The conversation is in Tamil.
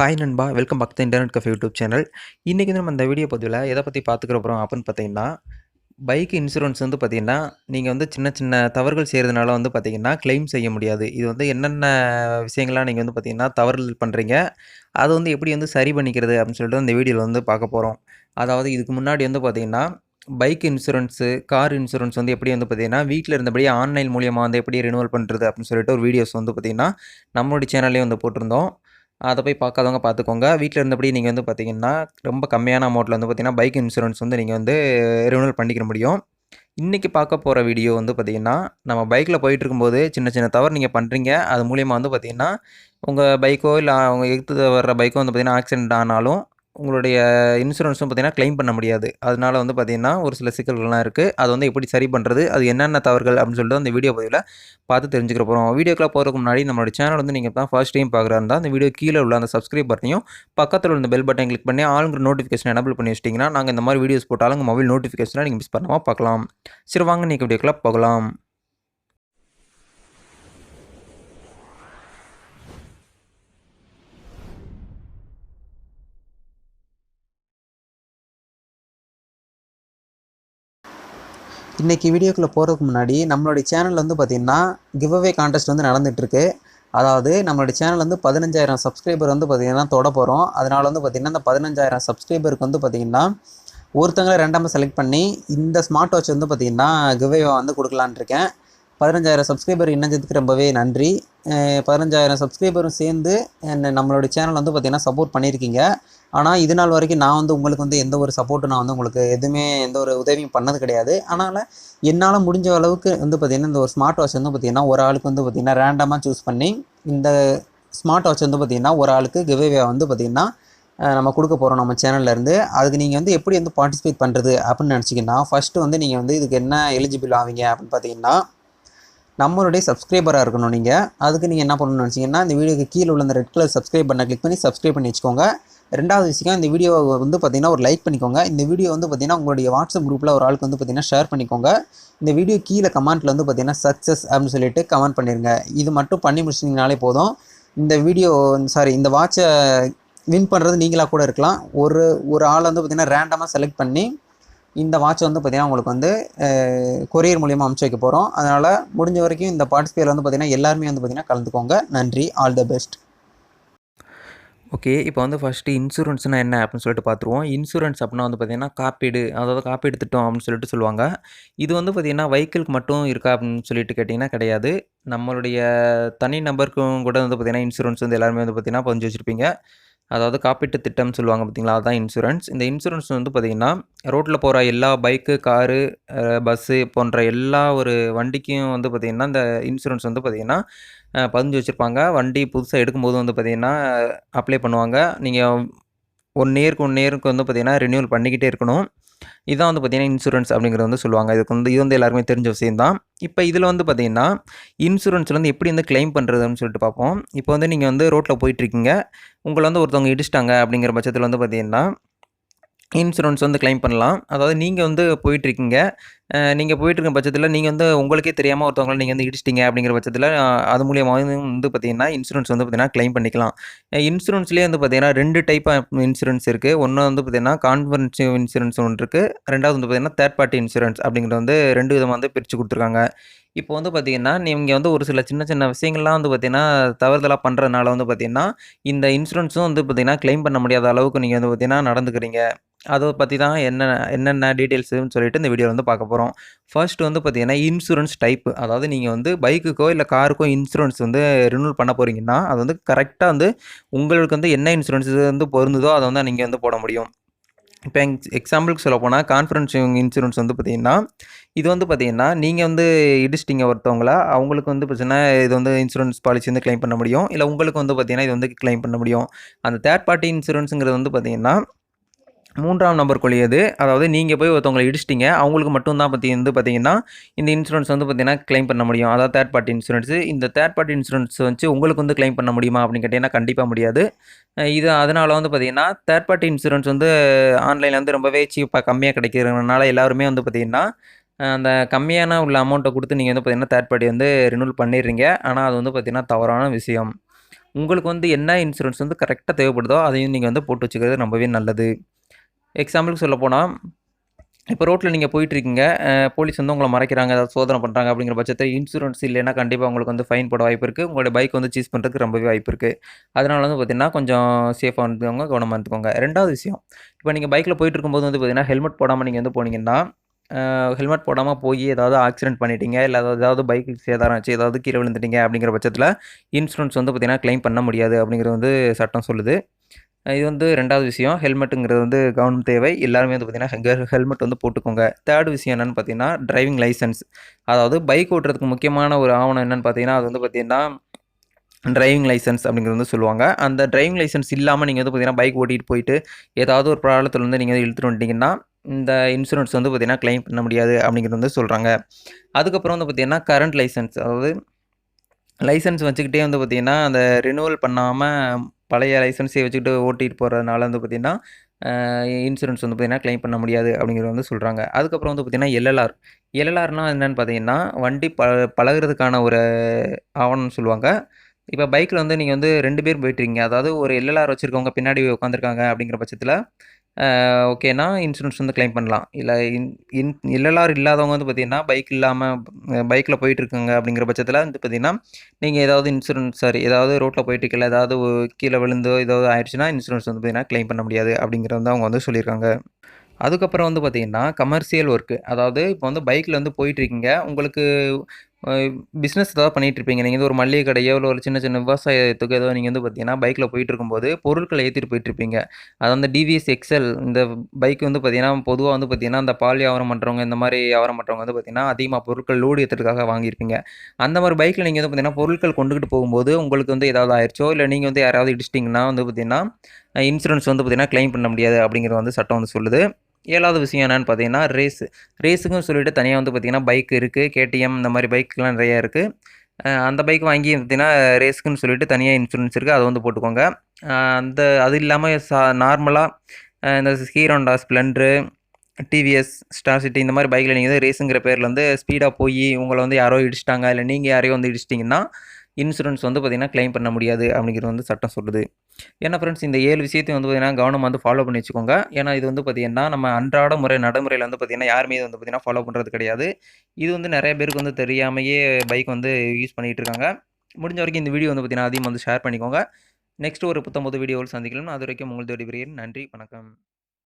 ஹாய் நண்பா welcome back internet cafe YouTube channel இன்றைக்கி நம்ம இந்த வீடியோ பதிவில் எதை பற்றி பார்த்துக்கிற போகிறோம் அப்படின்னு பார்த்தீங்கன்னா பைக் இன்சூரன்ஸ் வந்து பார்த்திங்கன்னா நீங்கள் வந்து சின்ன சின்ன தவறுகள் செய்கிறதுனால வந்து பார்த்திங்கன்னா க்ளைம் செய்ய முடியாது. இது வந்து என்னென்ன விஷயங்கள்லாம் நீங்கள் வந்து பார்த்திங்கன்னா தவறுகள் பண்ணுறீங்க அதை வந்து எப்படி வந்து சரி பண்ணிக்கிறது அப்படின்னு சொல்லிட்டு இந்த வீடியோவில் வந்து பார்க்க போகிறோம் அதாவது இதுக்கு முன்னாடி வந்து பார்த்திங்கன்னா பைக் இன்சூரன்ஸு கார் இன்சூரன்ஸ் வந்து எப்படி வந்து பார்த்திங்கன்னா வீட்டில் இருந்தபடியே ஆன்லைன் மூலியமாக வந்து எப்படி ரினுவல் பண்ணுறது அப்படின்னு சொல்லிட்டு ஒரு வீடியோஸ் வந்து பார்த்திங்கன்னா நம்மளுடைய சேனல்லே வந்து போட்டிருந்தோம். அதை போய் பார்க்காதவங்க பார்த்துக்கோங்க வீட்டில் இருந்தபடி நீங்கள் வந்து பார்த்தீங்கன்னா ரொம்ப கம்மியான அமௌண்ட்டில் வந்து பார்த்தீங்கன்னா பைக் இன்சூரன்ஸ் வந்து நீங்கள் வந்து ரினுவல் பண்ணிக்கிற முடியும். இன்றைக்கி பார்க்க போகிற வீடியோ வந்து பார்த்திங்கன்னா நம்ம பைக்கில் போயிட்டு இருக்கும்போது சின்ன சின்ன தவறு நீங்கள் பண்ணுறீங்க அது மூலியமாக வந்து பார்த்திங்கன்னா உங்கள் பைக்கோ இல்லை அவங்க எடுத்து வர்ற பைக்கோ வந்து பார்த்திங்கன்னா ஆக்சிடென்ட் ஆனாலும் உங்களுடைய இன்சூரன்ஸும் பார்த்தீங்கன்னா க்ளைம் பண்ண முடியாது. அதனால வந்து பார்த்திங்கன்னா ஒரு சில சிக்கல்கள்லாம் இருக்குது அது வந்து எப்படி சரி பண்ணுறது அது என்னென்ன தவறுகள் அப்படின்னு சொல்லிட்டு அந்த வீடியோ பதிவில் பார்த்து தெரிஞ்சுக்கிற போகிறோம் வீடியோக்கெலாம் போகிறதுக்கு முன்னாடி நம்மளோட சேனல் வந்து நீங்கள் தான் ஃபர்ஸ்ட் டைம் பார்க்குறா இருந்தால் அந்த வீடியோ கீழே உள்ள அந்த சப்ஸ்கிரைப் பட்டனையும் பக்கத்தில் உள்ள பெல் பட்டன் கிளிக் பண்ணி ஆளுங்கிற நோட்டிஃபிகேஷன் எனபிள் பண்ணி வச்சிட்டிங்கன்னா நாங்கள் இந்த மாதிரி வீடியோஸ் போட்டாலும் உங்கள் மொபைல் நோட்டிஃபிகேஷனாக நீங்கள் மிஸ் பண்ணாமல் பார்க்கலாம். சரி வாங்க நீங்கள் வீடியோக்கெலாம் போகலாம். இன்றைக்கி வீடியோக்குள்ளே போகிறதுக்கு முன்னாடி நம்மளுடைய சேனல் வந்து பார்த்திங்கன்னா கிவ் அவே கான்டெஸ்ட் வந்து நடந்துகிட்ருக்கு அதாவது நம்மளுடைய சேனல் வந்து பதினஞ்சாயிரம் சப்ஸ்கிரைபர் வந்து பார்த்திங்கன்னா தொட போகிறோம் அதனால் வந்து பார்த்திங்கன்னா இந்த பதினஞ்சாயிரம் சப்ஸ்கிரைபருக்கு வந்து பார்த்திங்கன்னா ஒருத்தங்களை ரெண்டாமல் செலக்ட் பண்ணி இந்த ஸ்மார்ட் வாட்ச் வந்து பார்த்திங்கன்னா கிவ்வே வந்து கொடுக்கலான்னு இருக்கேன். பதினஞ்சாயிரம் சப்ஸ்கிரைபர் இணைஞ்சதுக்கு ரொம்பவே நன்றி. பதினஞ்சாயிரம் சப்ஸ்கிரைபரும் சேர்ந்து நம்மளுடைய சேனல் வந்து பார்த்திங்கன்னா சப்போர்ட் பண்ணியிருக்கீங்க. ஆனால் இது நாள் வரைக்கும் நான் வந்து உங்களுக்கு வந்து எந்த ஒரு சப்போர்ட்டும் நான் வந்து உங்களுக்கு எதுவுமே எந்த ஒரு உதவியும் பண்ணது கிடையாது. அதனால் என்னால் முடிஞ்ச அளவுக்கு வந்து பார்த்திங்கன்னா இந்த ஒரு ஸ்மார்ட் வாட்ச் வந்து பார்த்திங்கன்னா ஒரு ஆளுக்கு வந்து பார்த்திங்கன்னா ரேண்டமாக சூஸ் பண்ணி இந்த ஸ்மார்ட் வாட்ச் வந்து பார்த்திங்கன்னா ஒரு ஆளுக்கு கிவ்வே வந்து பார்த்திங்கன்னா நம்ம கொடுக்க போகிறோம் நம்ம சேனல்லேருந்து அதுக்கு நீங்கள் வந்து எப்படி வந்து பார்ட்டிசிபேட் பண்ணுறது அப்படின்னு நினச்சிங்கன்னா ஃபஸ்ட்டு வந்து நீங்கள் வந்து இதுக்கு என்ன எலிஜிபிள் ஆவீங்க அப்படின்னு பார்த்தீங்கன்னா நம்மளுடைய சப்ஸ்கிரைபராக இருக்கணும் நீங்கள் அதுக்கு நீங்கள் என்ன பண்ணணும்னு நினச்சிங்கன்னா இந்த வீடியோக்கு கீழே உள்ள அந்த ரெட் கலர் சப்ஸ்கிரைப் பண்ண கிளிக் பண்ணி சப்ஸ்கிரைப் பண்ணி வச்சுக்கோங்க. ரெண்டாவது விஷயம் இந்த வீடியோ வந்து பார்த்தீங்கன்னா ஒரு லைக் பண்ணிக்கோங்க. இந்த வீடியோ வந்து பார்த்தீங்கன்னா உங்களுடைய வாட்ஸ்அப் குரூப்பில் ஒரு ஆளுக்கு வந்து பார்த்தீங்கன்னா ஷேர் பண்ணிக்கோங்க. இந்த வீடியோ கீழே கமெண்ட்டில் வந்து பார்த்தீங்கன்னா சக்ஸஸ் அப்படின்னு சொல்லிட்டு கமெண்ட் பண்ணிடுங்க இது மட்டும் பண்ணி முடிச்சிட்டிங்கனாலே போதும். இந்த வீடியோ சாரி இந்த வாட்சை வின் பண்ணுறது நீங்களாக கூட இருக்கலாம். ஒரு ஒரு ஆளை வந்து பார்த்தீங்கன்னா ரேண்டமாக செலக்ட் பண்ணி இந்த வாட்ச் வந்து பார்த்திங்கன்னா உங்களுக்கு வந்து கொரியர் மூலியமாக அமுச்சு வைக்க போகிறோம் அதனால் முடிஞ்ச வரைக்கும் இந்த பார்ட்டிசிபேட் வந்து பார்த்திங்கன்னா எல்லாருமே வந்து பார்த்திங்கன்னா கலந்துக்கோங்க. நன்றி. ஆல் த பெஸ்ட் ஓகே இப்போ வந்து ஃபஸ்ட்டு இன்சூரன்ஸ்னால் என்ன அப்படின்னு சொல்லிட்டு பார்த்துருவோம் இன்சூரன்ஸ் அப்படின்னா வந்து பார்த்திங்கன்னா காப்பீடு அதாவது காப்பீடு திட்டம் அப்படின்னு சொல்லிட்டு சொல்லுவாங்க. இது வந்து பார்த்திங்கன்னா வெஹிக்கிளுக்கு மட்டும் இருக்கா அப்படின்னு சொல்லிட்டு கேட்டிங்கன்னா கிடையாது. நம்மளுடைய தனி நபருக்கும் கூட வந்து பார்த்திங்கன்னா இன்சூரன்ஸ் வந்து எல்லாருமே வந்து பார்த்திங்கன்னா பதிஞ்சு வச்சுருப்பீங்க. அதாவது காப்பீட்டு திட்டம்னு சொல்லுவாங்க பார்த்தீங்களா? அதுதான் இன்சூரன்ஸ் இந்த இன்சூரன்ஸ் வந்து பார்த்திங்கன்னா ரோட்டில் போகிற எல்லா பைக்கு காரு பஸ்ஸு போன்ற எல்லா ஒரு வண்டிக்கும் வந்து பார்த்திங்கன்னா இந்த இன்சூரன்ஸ் வந்து பார்த்திங்கன்னா பதிஞ்சு வச்சுருப்பாங்க. வண்டி புதுசாக எடுக்கும்போது வந்து பார்த்திங்கன்னா அப்ளை பண்ணுவாங்க. நீங்கள் ஒன் இயருக்கு ஒன் இயருக்கு வந்து பார்த்திங்கன்னா ரினியூவல் பண்ணிக்கிட்டே இருக்கணும். இதான் வந்து பார்த்திங்கன்னா இன்சூரன்ஸ் அப்படிங்கிறது வந்து சொல்லுவாங்க. இதுக்கு வந்து இது வந்து எல்லாருமே தெரிஞ்ச விஷயம் தான் இப்போ இதில் வந்து பார்த்திங்கன்னா இன்சூரன்ஸில் வந்து எப்படி வந்து க்ளைம் பண்ணுறதுன்னு சொல்லிட்டு பார்ப்போம். இப்போ வந்து நீங்கள் வந்து ரோட்டில் போயிட்டுருக்கீங்க. உங்களை வந்து ஒருத்தவங்க இடிச்சிட்டாங்க அப்படிங்கிற பட்சத்தில் வந்து பார்த்திங்கன்னா இன்சூரன்ஸ் வந்து க்ளைம் பண்ணலாம். அதாவது நீங்கள் வந்து போயிட்டுருக்கீங்க. நீங்கள் போயிட்டுருக்க பட்சத்தில் நீங்கள் வந்து உங்களுக்கே தெரியாமல் ஒருத்தவங்களை நீங்கள் வந்து இடிச்சிட்டிங்க அப்படிங்கிற பட்சத்தில் அது மூலியமாக வந்து பார்த்திங்கன்னா இன்சூரன்ஸ் வந்து பார்த்திங்கன்னா க்ளைம் பண்ணிக்கலாம். இன்சூரன்ஸ்லேயே வந்து பார்த்திங்கன்னா ரெண்டு டைப் ஆஃப் இன்சூரன்ஸ் இருக்குது ஒன்று வந்து பார்த்திங்கன்னா கான்ஃபரன்சிவ் இன்சூரன்ஸ் ஒன்று இருக்குது ரெண்டாவது வந்து பார்த்திங்கன்னா தேர்ட் பார்ட்டி இன்சூரன்ஸ் அப்படிங்கிறது வந்து ரெண்டு விதமாக வந்து பிரித்து கொடுத்துருக்காங்க. இப்போ வந்து பார்த்திங்கன்னா நீங்கள் வந்து ஒரு சில சின்ன சின்ன விஷயங்கள்லாம் வந்து பார்த்திங்கன்னா தவறுதலாக பண்ணுறதுனால வந்து பார்த்திங்கன்னா இந்த இன்சூரன்ஸும் வந்து பார்த்திங்கன்னா க்ளைம் பண்ண முடியாத அளவுக்கு நீங்கள் வந்து பார்த்திங்கன்னா நடந்துக்கிறீங்க. அதை பற்றி தான் என்ன என்னென்ன டீட்டெயில்ஸுன்னு சொல்லிட்டு இந்த வீடியோவில் வந்து பார்க்க போகிறோம் ஃபர்ஸ்ட் வந்து பார்த்திங்கன்னா இன்சூரன்ஸ் டைப் அதாவது நீங்கள் வந்து பைக்குக்கோ இல்லை காருக்கோ இன்சூரன்ஸ் வந்து ரினியூல் பண்ண போகிறீங்கன்னா அது வந்து கரெக்டாக வந்து உங்களுக்கு வந்து என்ன இன்சூரன்ஸ் வந்து பொருந்துதோ அதை வந்து நீங்கள் வந்து போட முடியும். இப்போ எங் எக்ஸாம்பிளுக்கு சொல்ல போனால் கான்ஃபரன்ஸ் இன்சூரன்ஸ் வந்து பார்த்திங்கன்னா இது வந்து பார்த்தீங்கன்னா நீங்கள் வந்து இடிச்சிட்டிங்க ஒருத்தவங்கள அவங்களுக்கு வந்து பார்த்தீங்கன்னா இது வந்து இன்சூரன்ஸ் பாலிசி வந்து கிளைம் பண்ண முடியும். இல்லை உங்களுக்கு வந்து பார்த்திங்கன்னா இது வந்து க்ளைம் பண்ண முடியும். அந்த தேர்ட் பார்ட்டி இன்சூரன்ஸுங்கிறது வந்து பார்த்திங்கன்னா மூன்றாம் நம்பர் கொள்ளியது அதாவது நீங்கள் போய் ஒருத்தவங்களை இடிச்சிட்டிங்க அவங்களுக்கு மட்டும்தான் பற்றி வந்து பார்த்தீங்கன்னா இந்த இன்சூரன்ஸ் வந்து பார்த்தீங்கன்னா க்ளைம் பண்ண முடியும். அதாவது தேர்ட் பார்ட்டி இன்சூரன்ஸ் இந்த தேர்ட் பார்ட்டி இன்சூரன்ஸ் வச்சு உங்களுக்கு வந்து க்ளைம் பண்ண முடியுமா அப்படின்னு கேட்டிங்கன்னா கண்டிப்பாக முடியாது. இது அதனால் வந்து பார்த்தீங்கன்னா தேர்ட் பார்ட்டி இன்சூரன்ஸ் வந்து ஆன்லைனில் வந்து ரொம்பவே சீப்பாக கம்மியாக கிடைக்கிறதுனால எல்லாருமே வந்து பார்த்திங்கன்னா அந்த கம்மியான உள்ள அமௌண்ட்டை கொடுத்து நீங்கள் வந்து பார்த்தீங்கன்னா தேர்ட் பார்ட்டி வந்து ரினூல் பண்ணிடுறீங்க. ஆனால் அது வந்து பார்த்திங்கன்னா தவறான விஷயம். உங்களுக்கு வந்து என்ன இன்சூரன்ஸ் வந்து கரெக்டாக தேவைப்படுதோ அதையும் நீங்கள் வந்து போட்டு வச்சுக்கிறது ரொம்பவே நல்லது. எக்ஸாம்பிளுக்கு சொல்ல போனால் இப்போ ரோட்டில் நீங்கள் போயிட்டுருக்கீங்க போலீஸ் வந்து உங்களை மறைக்கிறாங்க ஏதாவது சோதனை பண்ணுறாங்க அப்படிங்கிற பட்சத்தில் இன்சூரன்ஸ் இல்லைன்னா கண்டிப்பாக உங்களுக்கு வந்து ஃபைன் போட வாய்ப்பு இருக்குது உங்களோட பைக் வந்து சீஸ் பண்ணுறதுக்கு ரொம்பவே வாய்ப்பு இருக்குது அதனால வந்து பார்த்திங்கன்னா கொஞ்சம் சேஃபாக இருந்துக்கோங்க கவனமாக இருந்துக்கோங்க. ரெண்டாவது விஷயம் இப்போ நீங்கள் பைக்கில் போயிட்டு இருக்கும்போது வந்து பார்த்திங்கன்னா ஹெல்மெட் போடாமல் நீங்கள் வந்து போனீங்கன்னா ஹெல்மெட் போடாமல் போய் ஏதாவது ஆக்சிடென்ட் பண்ணிட்டீங்க இல்லை அதாவது ஏதாவது பைக்கு சேதாரம் ஆச்சு ஏதாவது கீழே விழுந்துட்டீங்க அப்படிங்கிற பட்சத்தில் இன்சூரன்ஸ் வந்து பார்த்திங்கன்னா க்ளைம் பண்ண முடியாது அப்படிங்கிறது வந்து சட்டம் சொல்லுது. இது வந்து ரெண்டாவது விஷயம். ஹெல்மெட்டுங்கிறது வந்து கவனம் தேவை. எல்லாருமே வந்து பார்த்திங்கன்னா ஹெல்மெட் வந்து போட்டுக்கோங்க. தேர்ட் விஷயம் என்னென்னு பார்த்தீங்கன்னா டிரைவிங் லைசன்ஸ் அதாவது பைக் ஓட்டுறதுக்கு முக்கியமான ஒரு ஆவணம் என்னென்னு பார்த்தீங்கன்னா அது வந்து பார்த்திங்கன்னா டிரைவிங் லைசன்ஸ் அப்படிங்கிறது வந்து சொல்லுவாங்க. அந்த டிரைவிங் லைசன்ஸ் இல்லாமல் நீங்கள் வந்து பார்த்தீங்கன்னா பைக் ஓட்டிகிட்டு போயிட்டு ஏதாவது ஒரு ப்ராப்ளத்தில் வந்து நீங்கள் வந்து இழுத்துட்டு இந்த இன்சூரன்ஸ் வந்து பார்த்திங்கன்னா கிளைம் பண்ண முடியாது அப்படிங்கிறது வந்து சொல்கிறாங்க அதுக்கப்புறம் வந்து பார்த்திங்கன்னா கரண்ட் லைசன்ஸ் அதாவது லைசன்ஸ் வச்சுக்கிட்டே வந்து பார்த்திங்கன்னா அந்த ரினுவல் பண்ணாமல் பழைய லைசன்ஸை வச்சுக்கிட்டு ஓட்டிகிட்டு போகிறதுனால வந்து பார்த்திங்கன்னா இன்சூரன்ஸ் வந்து பார்த்திங்கன்னா க்ளைம் பண்ண முடியாது அப்படிங்கிறது வந்து சொல்கிறாங்க அதுக்கப்புறம் வந்து பார்த்திங்கன்னா எல்எல்ஆர். எல்எல்ஆர்னால் என்னென்னு பார்த்தீங்கன்னா வண்டி ப பழகிறதுக்கான ஒரு ஆவணம்னு சொல்லுவாங்க. இப்போ பைக்கில் வந்து நீங்கள் வந்து ரெண்டு பேர் போயிட்டுருக்கீங்க அதாவது ஒரு எல்எல்ஆர் வச்சுருக்கவங்க பின்னாடி உட்காந்துருக்காங்க அப்படிங்கிற பட்சத்தில் ஓகேனா இன்சூரன்ஸ் வந்து க்ளைம் பண்ணலாம். இல்லை இன் இன் எல்எல்ஆர் இல்லாதவங்க வந்து பார்த்திங்கன்னா பைக் இல்லாமல் பைக்கில் போயிட்டுருக்குங்க அப்படிங்கிற பட்சத்தில் வந்து பார்த்திங்கன்னா நீங்கள் ஏதாவது இன்சூரன்ஸ் சாரி ஏதாவது ரோட்டில் போயிட்டுருக்கல ஏதாவது கீழே விழுந்தோ ஏதாவது ஆயிடுச்சுன்னா இன்சூரன்ஸ் வந்து பார்த்திங்கன்னா க்ளைம் பண்ண முடியாது அப்படிங்கிறது வந்து அவங்க வந்து சொல்லியிருக்காங்க. அதுக்கப்புறம் வந்து பார்த்திங்கன்னா கமர்ஷியல் ஒர்க்கு அதாவது இப்போ வந்து பைக்கில் வந்து போயிட்டுருக்கீங்க உங்களுக்கு பிஸ்னஸ் ஏதாவது பண்ணிகிட்டு இருப்பீங்க நீங்கள் வந்து ஒரு மளிகை கடையோ இல்லை ஒரு சின்ன சின்ன விவசாயத்துக்கு ஏதோ நீங்கள் வந்து பார்த்தீங்கன்னா பைக்கில் போயிட்டு இருக்கும்போது பொருட்களை ஏற்றிட்டு போயிட்டுருப்பீங்க. அது வந்து டிவிஎஸ் எக்ஸல் இந்த பைக் வந்து பார்த்தீங்கன்னா பொதுவாக வந்து பார்த்தீங்கன்னா அந்த பால் வியாபாரம் பண்ணுறவங்க இந்த மாதிரி வியாபாரம் பண்ணுறவங்க வந்து பார்த்தீங்கன்னா அதிகமாக பொருட்கள் லோடு ஏற்றுறதுக்காக வாங்கியிருப்பீங்க. அந்த மாதிரி பைக்கில் நீங்கள் வந்து பார்த்தீங்கன்னா பொருட்கள் கொண்டுகிட்டு போகும்போது உங்களுக்கு வந்து ஏதாவது ஆயிடுச்சோ இல்லை நீங்கள் வந்து யாராவது இடிச்சிட்டிங்கன்னா வந்து பார்த்தீங்கன்னா இன்சூரன்ஸ் வந்து பார்த்தீங்கன்னா கிளைம் பண்ண முடியாது அப்படிங்கிறது வந்து சட்டம் வந்து சொல்லுது. ஏழாவது விஷயம் என்னென்னு பார்த்தீங்கன்னா ரேஸு. ரேஸுக்கும் சொல்லிட்டு தனியாக வந்து பார்த்திங்கன்னா பைக் இருக்குது கேடிஎம் இந்த மாதிரி பைக்கெலாம் நிறையா இருக்குது அந்த பைக் வாங்கி பார்த்திங்கன்னா ரேஸுக்குன்னு சொல்லிட்டு தனியாக இன்சூரன்ஸ் இருக்குது அதை வந்து போட்டுக்கோங்க. அந்த அது இல்லாமல் சா நார்மலாக இந்த Hero Honda Splendor TVS star city இந்த மாதிரி பைக்கில் நீங்கள் வந்து ரேஸுங்கிற பேரில் வந்து ஸ்பீடாக போய் உங்களை வந்து யாரோ இடிச்சிட்டாங்க இல்லை நீங்கள் யாரையோ வந்து இடிச்சிட்டிங்கன்னா இன்சூரன்ஸ் வந்து பார்த்திங்கன்னா க்ளைம் பண்ண முடியாது அப்படிங்கிறது வந்து சட்டம் சொல்லுது. ஏன்னா ஃப்ரெண்ட்ஸ் இந்த ஏழு விஷயத்தையும் வந்து பார்த்திங்கன்னா கவனம் வந்து ஃபாலோ பண்ணி வச்சுக்கோங்க. ஏன்னா இது வந்து பார்த்திங்கன்னா நம்ம அன்றாட முறை நடைமுறையில் வந்து பார்த்திங்கன்னா யாருமே இது வந்து பார்த்திங்கன்னா ஃபாலோ பண்ணுறது கிடையாது. இது வந்து நிறைய பேருக்கு வந்து தெரியாமையே பைக் வந்து யூஸ் பண்ணிகிட்டு இருக்காங்க. முடிஞ்ச வரைக்கும் இந்த வீடியோ வந்து பார்த்திங்கன்னா அதிகம் வந்து ஷேர் பண்ணிக்கோங்க. நெக்ஸ்ட் ஒரு புத்தம்பது வீடியோவில் சந்திக்கலாம். அது வரைக்கும் உங்கள் தேடி நன்றி வணக்கம்.